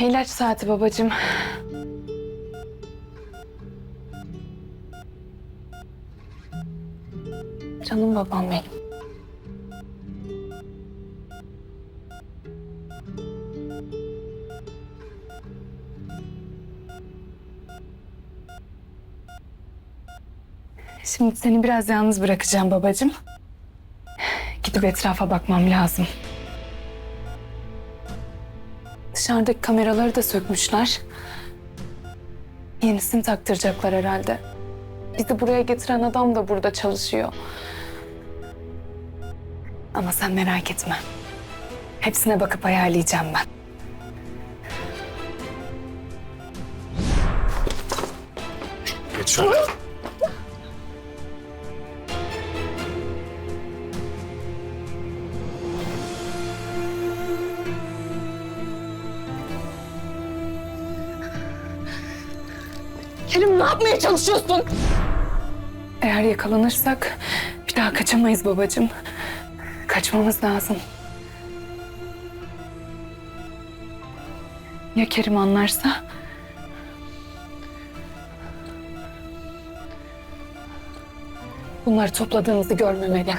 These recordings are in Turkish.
İlaç saati babacığım. Canım babam benim. Şimdi seni biraz yalnız bırakacağım babacığım. Gidip etrafa bakmam lazım. Dışarıdaki kameraları da sökmüşler. Yenisini taktıracaklar herhalde. Bizi buraya getiren adam da burada çalışıyor. Ama sen merak etme. Hepsine bakıp ayarlayacağım ben. Geç şöyle. Yapmaya çalışıyorsun? Eğer yakalanırsak bir daha kaçamayız babacığım. Kaçmamız lazım. Ya Kerim anlarsa? Bunları topladığımızı görmemeli.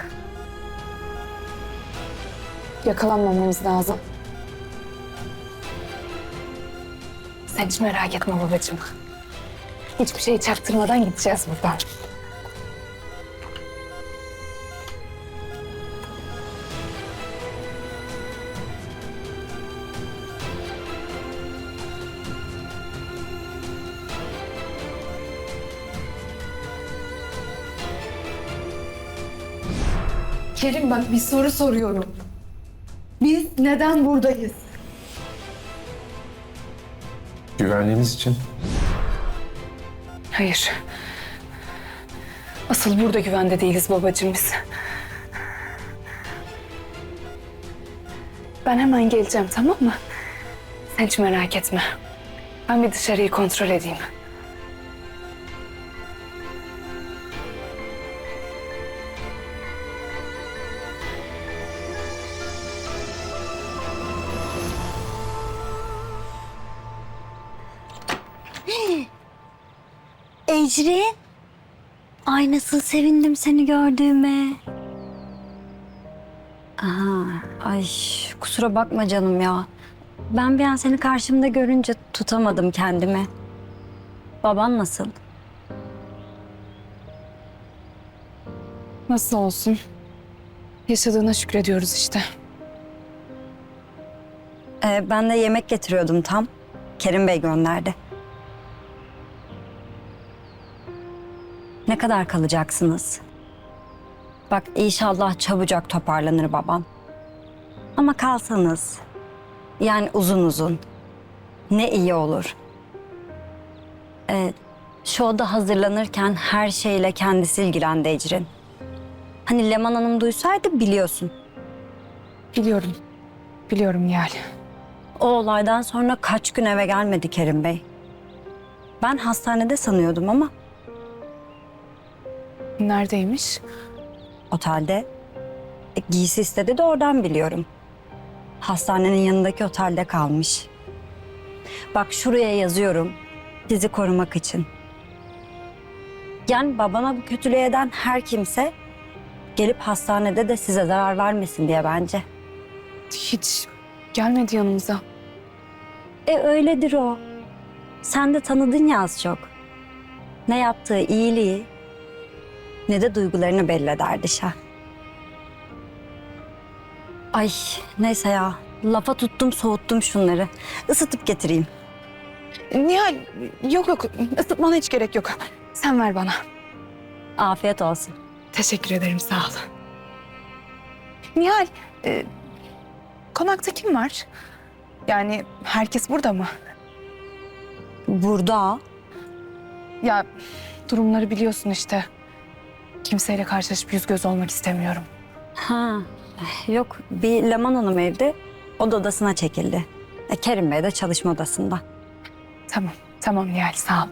Yakalanmamamız lazım. Sen hiç merak etme babacığım. Hiçbir şeyi çaktırmadan gideceğiz buradan. Kerim bak bir soru soruyorum. Biz neden buradayız? Güvenliğiniz için. Hayır. Asıl burada güvende değiliz babacığım biz. Ben hemen geleceğim tamam mı? Sen hiç merak etme. Ben bir dışarıyı kontrol edeyim. Ecrin. Ay nasıl sevindim seni gördüğüme. Aha, ay kusura bakma canım ya. Ben bir an seni karşımda görünce tutamadım kendimi. Baban nasıl? Nasıl olsun? Yaşadığına şükrediyoruz işte. Ee, ben de yemek getiriyordum tam. Kerim Bey gönderdi. Ne kadar kalacaksınız? Bak inşallah çabucak toparlanır babam. Ama kalsanız, yani uzun uzun, ne iyi olur. Ee, şu oda hazırlanırken her şeyle kendisi ilgilendi Ecrin. Hani Leman Hanım duysaydı biliyorsun. Biliyorum. Biliyorum Nihal. O olaydan sonra kaç gün eve gelmedi Kerim Bey. Ben hastanede sanıyordum ama Neredeymiş? otelde. E, giysi istedi de oradan biliyorum. Hastanenin yanındaki otelde kalmış. Bak şuraya yazıyorum. Sizi korumak için. Yani babana bu kötülüğü eden her kimse gelip hastanede de size zarar vermesin diye bence. Hiç gelmedi yanımıza. E öyledir o. Sen de tanıdın ya az çok. Ne yaptığı iyiliği ne de duygularını belli eder dışa. Ay neyse ya. Lafa tuttum soğuttum şunları. Isıtıp getireyim. Nihal yok yok ısıtmana hiç gerek yok. Sen ver bana. Afiyet olsun. Teşekkür ederim sağ ol. Nihal e, konakta kim var? Yani herkes burada mı? Burada Ya durumları biliyorsun işte. Kimseyle karşılaşıp yüz göz olmak istemiyorum. ha yok bir Leman Hanım evde. O da odasına çekildi. E, Kerim Bey de çalışma odasında. Tamam, tamam Nihal sağ ol.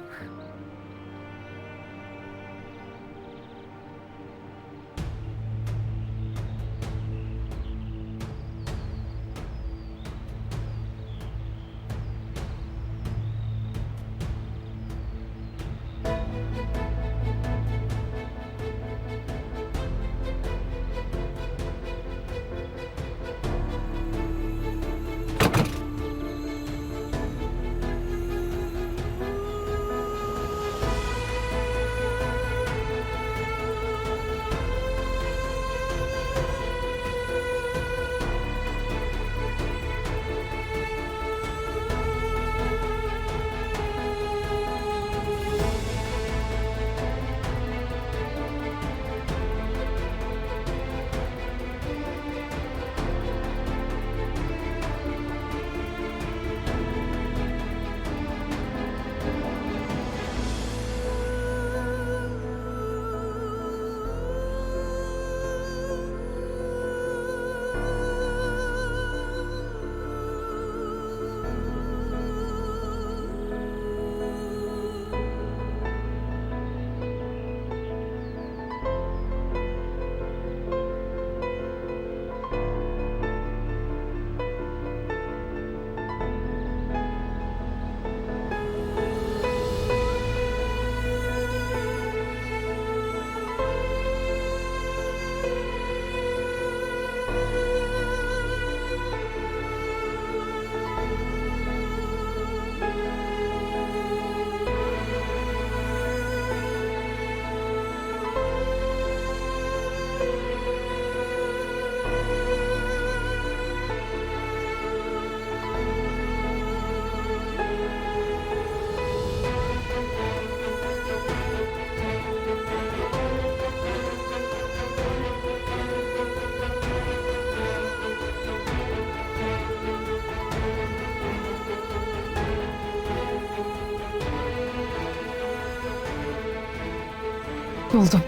Buldum.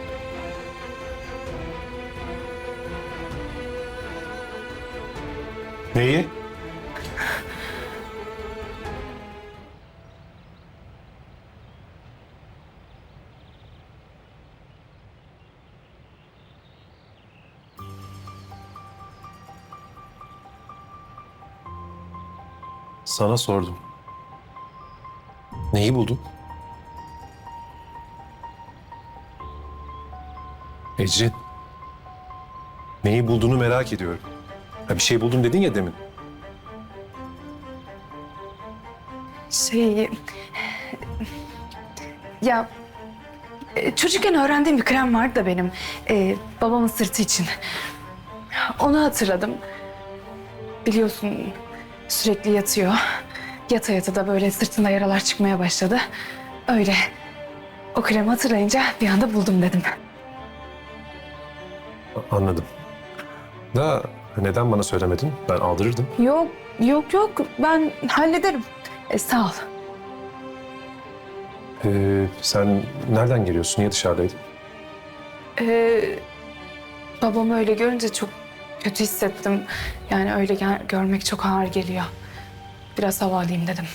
Neyi? Sana sordum. Neyi buldun? Ecrin. Neyi bulduğunu merak ediyorum. Ha bir şey buldum dedin ya demin. Şey... Ya... e, Çocukken öğrendiğim bir krem vardı da benim. e, babamın sırtı için. Onu hatırladım. Biliyorsun sürekli yatıyor. Yata yata da böyle sırtında yaralar çıkmaya başladı. Öyle. O kremi hatırlayınca bir anda buldum dedim. Anladım. Da neden bana söylemedin? Ben aldırırdım. Yok, yok, yok. Ben hallederim. E, sağ ol. Ee, sen nereden geliyorsun? Niye dışarıdaydın? Ee, babamı öyle görünce çok kötü hissettim. Yani öyle gel- görmek çok ağır geliyor. Biraz hava alayım dedim.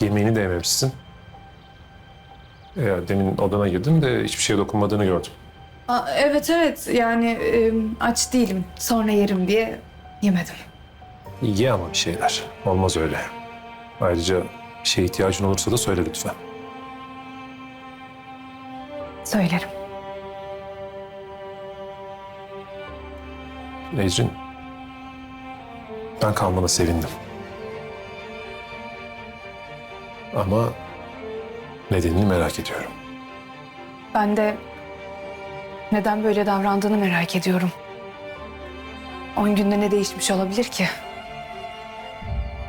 Yemeğini de yememişsin. Ya demin odana girdim de hiçbir şeye dokunmadığını gördüm. Aa, evet evet yani e, aç değilim. Sonra yerim diye yemedim. Ye ama bir şeyler. Olmaz öyle. Ayrıca bir şeye ihtiyacın olursa da söyle lütfen. Söylerim. Ecrin, ben kalmana sevindim. Ama nedenini merak ediyorum. Ben de neden böyle davrandığını merak ediyorum. On günde ne değişmiş olabilir ki?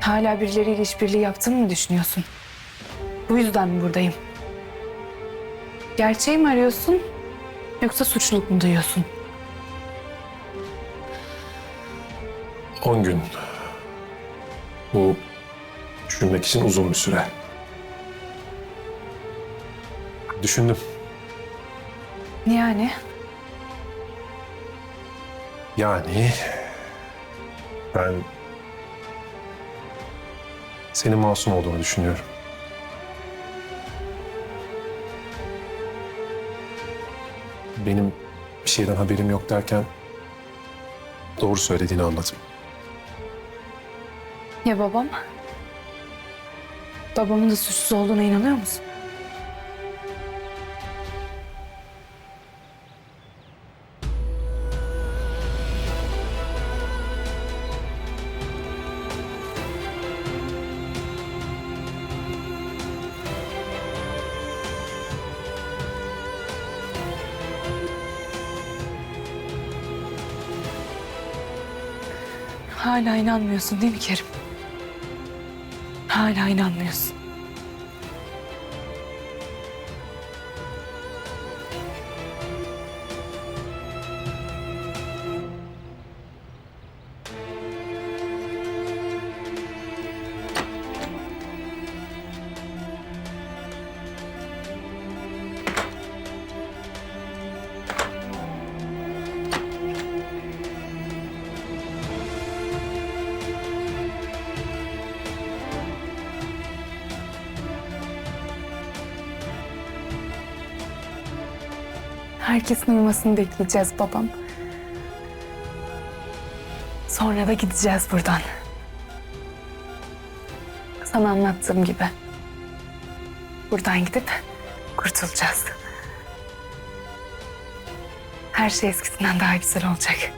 Hala birileriyle işbirliği yaptığımı mı düşünüyorsun? Bu yüzden mi buradayım? Gerçeği mi arıyorsun? Yoksa suçluluk mu duyuyorsun? On gün. Bu düşünmek için uzun bir süre. Düşündüm. Yani Yani ben senin masum olduğunu düşünüyorum. Benim bir şeyden haberim yok derken doğru söylediğini anladım. ya babam? Babamın da suçsuz olduğuna inanıyor musun? Hala inanmıyorsun değil mi Kerim? Hala inanmıyorsun. Herkesin uyumasını bekleyeceğiz babam. Sonra da gideceğiz buradan. Sana anlattığım gibi. Buradan gidip kurtulacağız. Her şey eskisinden daha güzel olacak.